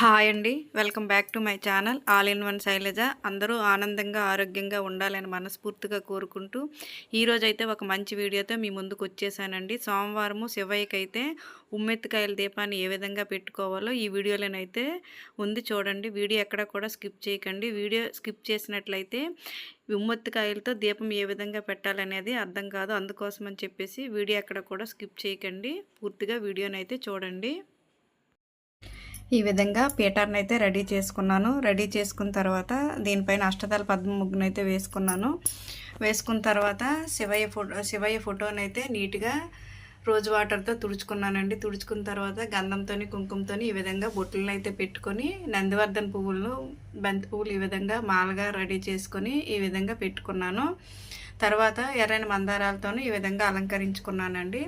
Hi అండి. Welcome back to my channel. All in one Shailaja. అందరూ ఆనందంగా ఆరోగ్యంగా ఉండాలని మనస్ఫూర్తిగా కోరుకుంటూ ఈరోజైతే ఒక మంచి వీడియోతో మీ ముందుకు వచ్చేసానండి. సోమవారము శివయ్యకైతే ఉమ్మెత్తికాయల దీపాన్ని ఏ విధంగా పెట్టుకోవాలో ఈ వీడియోలోనైతే ఉంది చూడండి. వీడియో ఎక్కడ కూడా స్కిప్ చేయకండి. వీడియో స్కిప్ చేసినట్లయితే ఉమ్మెత్తికాయలతో దీపం ఏ విధంగా పెట్టాలనేది అర్థం కాదు. అందుకోసం అని చెప్పేసి వీడియో ఎక్కడ కూడా స్కిప్ చేయకండి. పూర్తిగా వీడియోనైతే చూడండి. ఈ విధంగా పీటర్ని అయితే రెడీ చేసుకున్నాను. రెడీ చేసుకున్న తర్వాత దీనిపైన అష్టదళ పద్మ ముగ్గును అయితే వేసుకున్నాను. వేసుకున్న తర్వాత శివయ్య ఫోటో శివయ్య ఫోటోని అయితే నీట్గా రోజు వాటర్తో తుడుచుకున్నానండి. తుడుచుకున్న తర్వాత గంధంతో కుంకుమతో ఈ విధంగా బొట్టులను అయితే పెట్టుకొని నందివర్ధన పువ్వులను బంతి పువ్వులు ఈ విధంగా మాలగా రెడీ చేసుకొని ఈ విధంగా పెట్టుకున్నాను. తర్వాత ఎర్రని మందారాలతో ఈ విధంగా అలంకరించుకున్నానండి.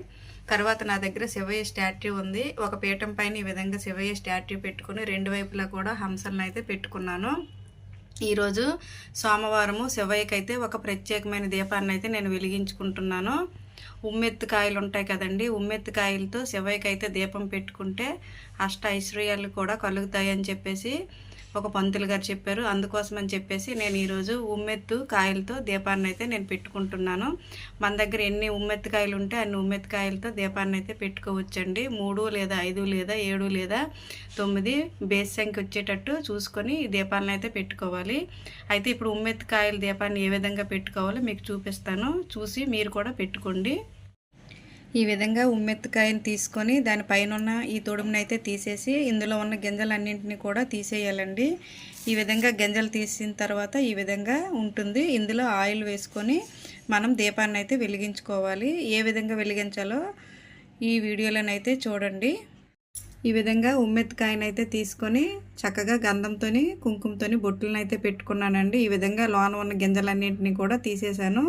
తర్వాత నా దగ్గర శివయ్య స్టాట్యూ ఉంది. ఒక పీఠం పైన ఈ విధంగా శివయ్య స్టాట్యూ పెట్టుకుని రెండు వైపులా కూడా హంసలను అయితే పెట్టుకున్నాను. ఈరోజు సోమవారము శివయ్యకైతే ఒక ప్రత్యేకమైన దీపాన్ని అయితే నేను వెలిగించుకుంటున్నాను. ఉమ్మెత్తుకాయలు ఉంటాయి కదండి ఉమ్మెత్తు కాయలతో శివయ్యకైతే దీపం పెట్టుకుంటే అష్ట ఐశ్వర్యాలు కూడా కలుగుతాయని చెప్పేసి ఒక పంతులు గారు చెప్పారు. అందుకోసం అని చెప్పేసి నేను ఈరోజు ఉమ్మెత్తు కాయలతో దీపాన్ని అయితే నేను పెట్టుకుంటున్నాను. మన దగ్గర ఎన్ని ఉమ్మెత్తు కాయలు ఉంటే అన్ని ఉమ్మెత్తు కాయలతో దీపాన్ని అయితే పెట్టుకోవచ్చండి. మూడు లేదా ఐదు లేదా ఏడు లేదా తొమ్మిది బేస్ సంఖ్య వచ్చేటట్టు చూసుకొని ఈ దీపాన్ని అయితే పెట్టుకోవాలి. అయితే ఇప్పుడు ఉమ్మెత్తు కాయలు దీపాన్ని ఏ విధంగా పెట్టుకోవాలో మీకు చూపిస్తాను. చూసి మీరు కూడా పెట్టుకోండి. ఈ విధంగా ఉమ్మెత్తికాయని తీసుకొని దానిపైన ఉన్న ఈ తొడుముని అయితే తీసేసి ఇందులో ఉన్న గింజలన్నింటినీ కూడా తీసేయాలండి. ఈ విధంగా గింజలు తీసిన తర్వాత ఈ విధంగా ఉంటుంది. ఇందులో ఆయిల్ వేసుకొని మనం దీపాన్ని అయితే వెలిగించుకోవాలి. ఏ విధంగా వెలిగించాలో ఈ వీడియోలోనైతే చూడండి. ఈ విధంగా ఉమ్మెత్తికాయనైతే తీసుకొని చక్కగా గంధంతో కుంకుమతో బొట్టులను అయితే పెట్టుకున్నానండి. ఈ విధంగా లోన ఉన్న గింజలన్నింటినీ కూడా తీసేశాను.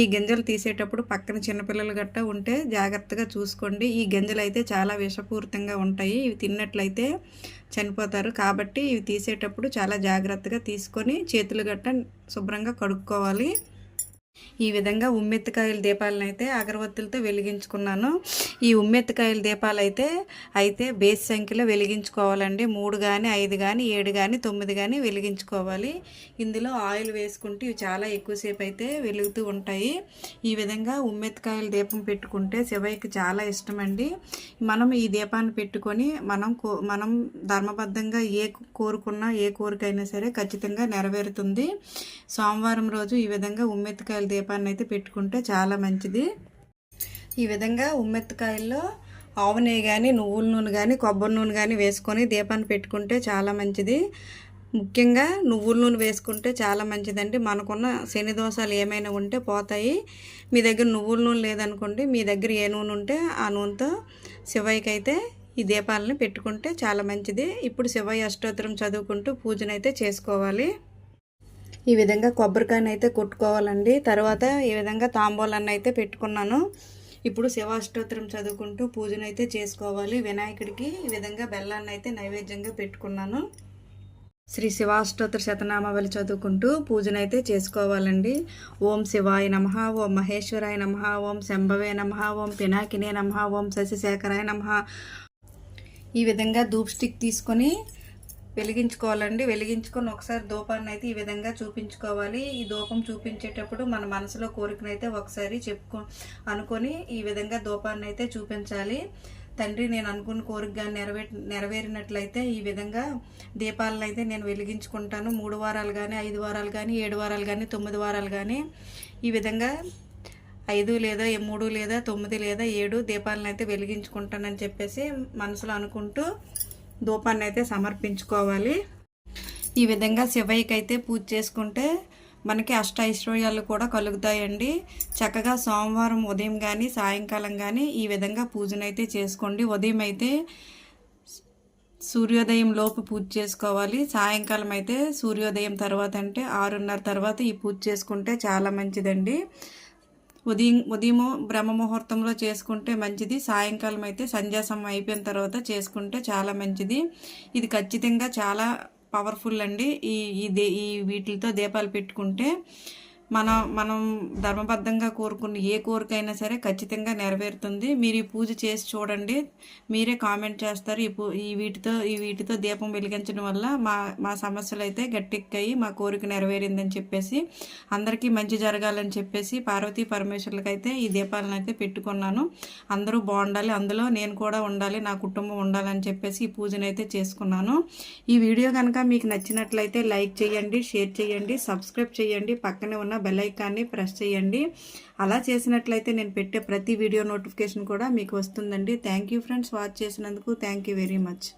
ఈ గింజలు తీసేటప్పుడు పక్కన చిన్నపిల్లలు గట్ట ఉంటే జాగ్రత్తగా చూసుకోండి. ఈ గింజలు అయితే చాలా విషపూరితంగా ఉంటాయి. ఇవి తిన్నట్లయితే చనిపోతారు. కాబట్టి ఇవి తీసేటప్పుడు చాలా జాగ్రత్తగా తీసుకొని చేతులు గట్ట శుభ్రంగా కడుక్కోవాలి. ఈ విధంగా ఉమ్మెత్తికాయల దీపాలను అయితే అగరవత్తులతో వెలిగించుకున్నాను. ఈ ఉమ్మెత్తికాయల దీపాలు అయితే అయితే బేస్ సంఖ్యలో వెలిగించుకోవాలండి. మూడు కానీ ఐదు కానీ ఏడు కానీ తొమ్మిది కానీ వెలిగించుకోవాలి. ఇందులో ఆయిల్ వేసుకుంటే ఇవి చాలా ఎక్కువసేపు అయితే వెలుగుతూ ఉంటాయి. ఈ విధంగా ఉమ్మెత్తికాయల దీపం పెట్టుకుంటే శివయ్యకి చాలా ఇష్టమండి. మనం ఈ దీపాన్ని పెట్టుకొని మనం మనం ధర్మబద్ధంగా ఏ కోరుకున్నా ఏ కోరికైనా సరే ఖచ్చితంగా నెరవేరుతుంది. సోమవారం రోజు ఈ విధంగా ఉమ్మెత్తికాయలు దీపాన్ని అయితే పెట్టుకుంటే చాలా మంచిది. ఈ విధంగా ఉమ్మెత్తకాయల్లో ఆవు నెయ్యి కానీ నువ్వుల నూనె కానీ కొబ్బరి నూనె కానీ వేసుకొని దీపాన్ని పెట్టుకుంటే చాలా మంచిది. ముఖ్యంగా నువ్వుల నూనె వేసుకుంటే చాలా మంచిదండి. మనకున్న శని దోషాలు ఏమైనా ఉంటే పోతాయి. మీ దగ్గర నువ్వుల నూనె లేదనుకోండి మీ దగ్గర ఏ నూనె ఉంటే ఆ నూనెతో శివయ్యకి అయితే ఈ దీపాలను పెట్టుకుంటే చాలా మంచిది. ఇప్పుడు శివయ్య అష్టోత్తరం చదువుకుంటూ పూజనైతే చేసుకోవాలి. ఈ విధంగా కొబ్బరికాయని అయితే కొట్టుకోవాలండి. తర్వాత ఈ విధంగా తాంబూలాన్ని అయితే పెట్టుకున్నాను. ఇప్పుడు శివాష్టోత్తరం చదువుకుంటూ పూజనైతే చేసుకోవాలి. వినాయకుడికి ఈ విధంగా బెల్లాన్ని అయితే నైవేద్యంగా పెట్టుకున్నాను. శ్రీ శివాష్టోత్తర శతనామావళి చదువుకుంటూ పూజనైతే చేసుకోవాలండి. ఓం శివాయ నమ ఓం మహేశ్వరాయ నమ ఓం శంభవే నమ ఓం పినాకినే నమ ఓం శశిశేఖరాయ నమ. ఈ విధంగా ధూప్ స్టిక్ తీసుకొని వెలిగించుకోవాలండి. వెలిగించుకొని ఒకసారి దూపాన్ని అయితే ఈ విధంగా చూపించుకోవాలి. ఈ దూపం చూపించేటప్పుడు మన మనసులో కోరికనైతే ఒకసారి చెప్పుకో అనుకొని ఈ విధంగా దూపాన్ని అయితే చూపించాలి. తండ్రి నేను అనుకున్న కోరిక కానీ నెరవే నెరవేరినట్లయితే ఈ విధంగా దీపాలను అయితే నేను వెలిగించుకుంటాను. మూడు వారాలు కానీ ఐదు వారాలు కానీ ఏడు వారాలు కానీ తొమ్మిది వారాలు కానీ ఈ విధంగా ఐదు లేదా మూడు లేదా తొమ్మిది లేదా ఏడు దీపాలను అయితే వెలిగించుకుంటానని చెప్పేసి మనసులో అనుకుంటూ ధూపాన్ని అయితే సమర్పించుకోవాలి. ఈ విధంగా శివయ్యకి అయితే పూజ చేసుకుంటే మనకి అష్ట ఐశ్వర్యాలు కూడా కలుగుతాయండి. చక్కగా సోమవారం ఉదయం కానీ సాయంకాలం కానీ ఈ విధంగా పూజనైతే చేసుకోండి. ఉదయం అయితే సూర్యోదయం లోపు పూజ చేసుకోవాలి. సాయంకాలం అయితే సూర్యోదయం తర్వాత అంటే ఆరున్నర తర్వాత ఈ పూజ చేసుకుంటే చాలా మంచిదండి. ఉదయం ఉదయము బ్రహ్మ ముహూర్తంలో చేసుకుంటే మంచిది సాయంకాలం అయితే సంధ్యాసమయం అయిపోయిన తర్వాత చేసుకుంటే చాలా మంచిది. ఇది ఖచ్చితంగా చాలా పవర్ఫుల్ అండి. ఈ ఈ దే ఈ వీటితో దీపాలు పెట్టుకుంటే మన మనం ధర్మబద్ధంగా కోరుకున్న ఏ కోరికైనా సరే ఖచ్చితంగా నెరవేరుతుంది. మీరు ఈ పూజ చేసి చూడండి. మీరే కామెంట్ చేస్తారు. ఈ పూ ఈ వీటితో ఈ వీటితో దీపం వెలిగించడం వల్ల మా మా సమస్యలు అయితే గట్టెక్కాయి మా కోరిక నెరవేరిందని చెప్పేసి అందరికీ మంచి జరగాలని చెప్పేసి పార్వతీ పరమేశ్వరులకైతే ఈ దీపాలను అయితే పెట్టుకున్నాను. అందరూ బాగుండాలి. అందులో నేను కూడా ఉండాలి. నా కుటుంబం ఉండాలని చెప్పేసి ఈ పూజను అయితే చేసుకున్నాను. ఈ వీడియో కనుక మీకు నచ్చినట్లయితే లైక్ చేయండి షేర్ చేయండి సబ్స్క్రైబ్ చేయండి. పక్కనే ఉన్న బెల్ ఐకాన్ని ప్రెస్ చేయండి. అలా చేసినట్లయితే నేను పెట్టే ప్రతి వీడియో నోటిఫికేషన్ కూడా మీకు వస్తుందండి. థ్యాంక్ యూ ఫ్రెండ్స్ వాచ్ చేసినందుకు థ్యాంక్ యూ వెరీ మచ్